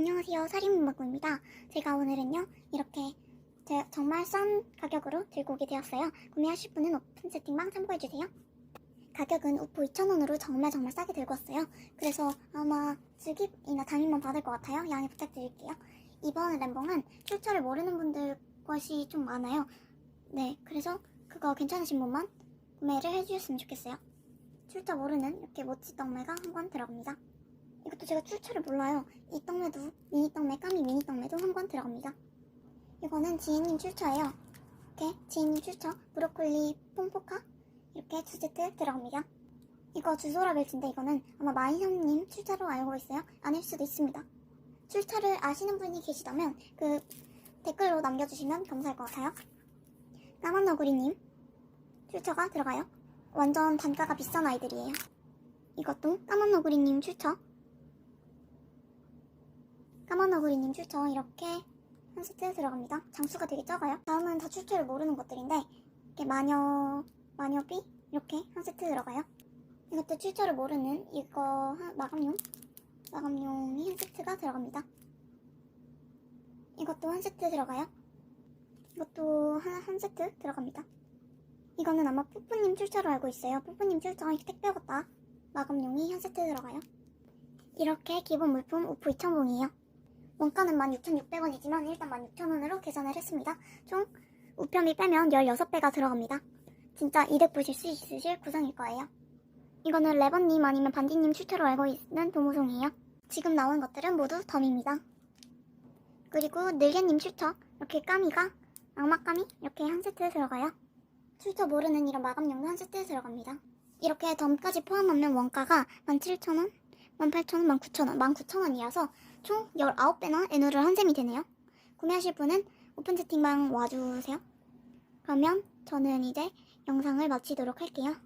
안녕하세요. 살인문방구입니다. 제가 오늘은요, 이렇게 제 정말 싼 가격으로 들고 오게 되었어요. 구매하실 분은 오픈 채팅방 참고해주세요. 가격은 우포 2,000원으로 정말 정말 싸게 들고 왔어요. 그래서 아마 즐깁이나 당일만 받을 것 같아요. 양해 부탁드릴게요. 이번 램봉은 출처를 모르는 분들 것이 좀 많아요. 네, 그래서 그거 괜찮으신 분만 구매를 해주셨으면 좋겠어요. 출처 모르는 이렇게 모찌 떡매가 한 권 들어갑니다. 이것도 제가 출처를 몰라요. 이 떡매도 미니 떡매, 까미 미니 떡매도 한 권 들어갑니다. 이거는 지혜님 출처예요. 이렇게 지혜님 출처, 브로콜리 퐁포카 이렇게 두 세트 들어갑니다. 이거 주소라벨지인데 이거는 아마 마이형님 출처로 알고 있어요. 아닐 수도 있습니다. 출처를 아시는 분이 계시다면 그 댓글로 남겨주시면 감사할 것 같아요. 까만 너구리님 출처가 들어가요. 완전 단가가 비싼 아이들이에요. 이것도 까만 너구리님 출처 까만 너구리님 출처 이렇게 한 세트 들어갑니다. 장수가 되게 작아요. 다음은 다 출처를 모르는 것들인데 이렇게 마녀, 마녀비 이렇게 한 세트 들어가요. 이것도 출처를 모르는 이거 한- 마감용 마감용이 한 세트가 들어갑니다. 이것도 한 세트 들어가요. 이것도 한, 한 세트 들어갑니다. 이거는 아마 푸푸님 출처로 알고 있어요. 푸푸님 출처 택배 왔다. 마감용이 한 세트 들어가요. 이렇게 기본 물품 오프 2,000봉이에요. 원가는 16,600원이지만 일단 16,000원으로 계산을 했습니다. 총 우편비 빼면 16배가 들어갑니다. 진짜 이득 보실 수 있으실 구성일 거예요. 이거는 레버님 아니면 반디님 출처로 알고 있는 도무송이에요. 지금 나온 것들은 모두 덤입니다. 그리고 늘개님 출처 이렇게 까미가 악마까미 이렇게 한 세트 들어가요. 출처 모르는 이런 마감용도 한 세트 들어갑니다. 이렇게 덤까지 포함하면 원가가 17,000원, 18,000원, 19,000원, 19,000원이라서 총 19배나 애누를 한 셈이 되네요. 구매하실 분은 오픈 채팅방 와주세요. 그러면 저는 이제 영상을 마치도록 할게요.